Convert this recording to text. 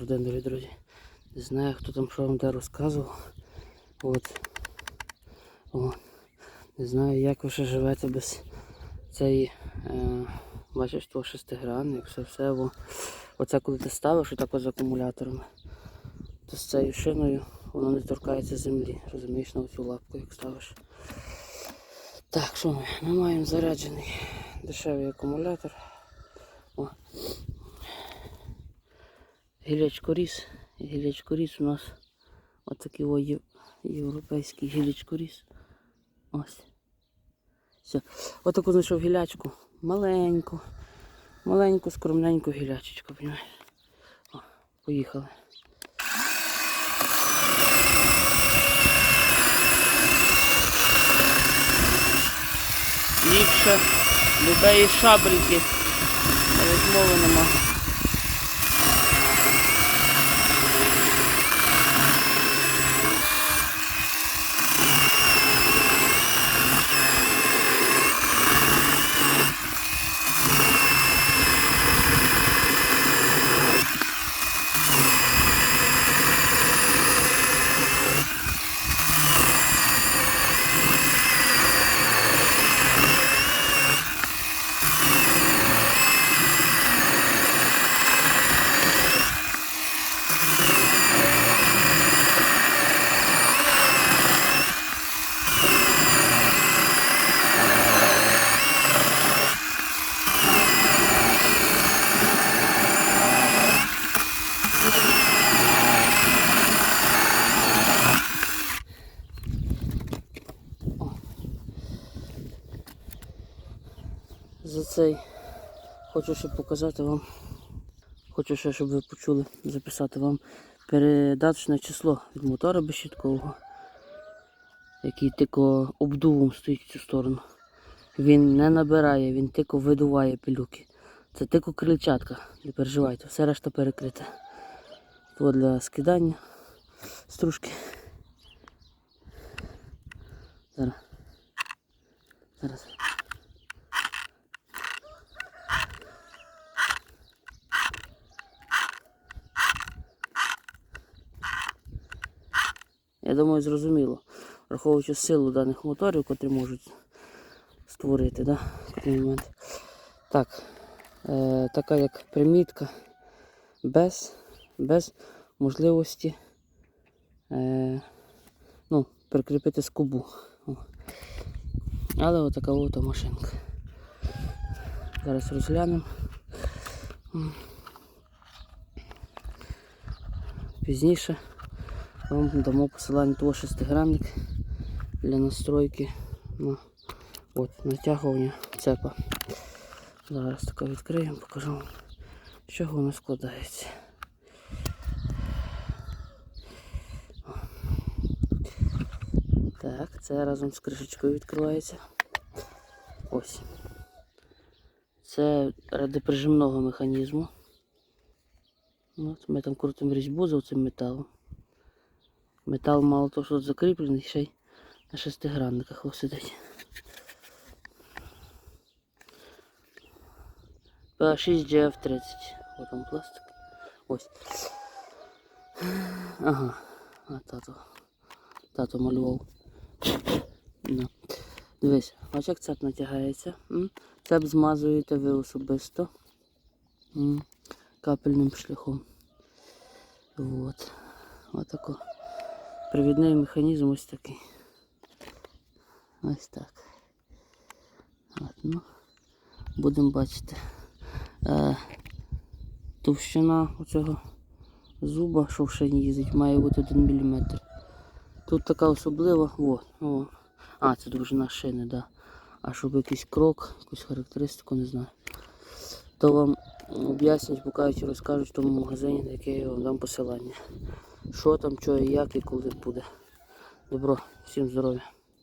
День, дорогі друзі. Не знаю, хто там що вам де розказував. От. О. Не знаю, як ви ще живете без цієї, е, бачиш, того шестигранник, все все. Бо оце коли ти ставиш отак з акумуляторами, то з цією шиною воно не торкається землі. Розумієш, на оцю лапку, як ставиш. Так, що ми? Ми маємо заряджений дешевий акумулятор. О. Гілячко ріс. Гілячко ріс у нас отакий о, європейський гілячко ріс. Ось. Все. Отаку знайшов гілячку. Маленьку. Маленьку, скромненьку гілячечку, понімаєш? О, поїхали. Ліпше любої шабрики. Навіть мови нема. За цей хочу ще показати вам. Хочу ще, щоб ви почули, записати вам передаточне число від мотора безщіткового, який тільки обдувом стоїть в цю сторону. Він не набирає, він тільки видуває пилюки. Це тільки крильчатка, не переживайте, все решта перекрите. То для скидання стружки. Зараз. Зараз. Я думаю, зрозуміло. Враховуючи силу даних моторів, котрі можуть створити, да, момент. Так, е, така як примітка без, без можливості е, ну, прикріпити скобу. Але отака от машинка. Зараз розглянемо. Пізніше вам дамо посилання того шестигранник для настройки на от, натягування цепа. Зараз таке відкриємо, покажу вам, з чого воно складається. Так, це разом з кришечкою відкривається. Ось. Це ради прижимного механізму. От, ми там крутимо різьбу за цим металом. Метал мало того, що закріплений, ще й на шестигранниках сидить. P6GF30. Ось там пластик. Ось. Ага. А тато. Тато малював. Ну. Дивись, ось як цеп натягається. Цеп змазуєте ви особисто. Капельним шляхом. Вот. Отако. Привідний механізм ось такий. Ось так. От, ну, будемо бачити. Е, товщина оцього зуба, що в шині їздить, має бути 1 мм. Тут така особлива, о, о. А, це довжина шини, да. А щоб якийсь крок, якусь характеристику, не знаю. То вам об'яснять, покажуть розкажуть в тому магазині, на який я вам дам посилання. Що там, що і як і коли буде. Добро, всім здоров'я.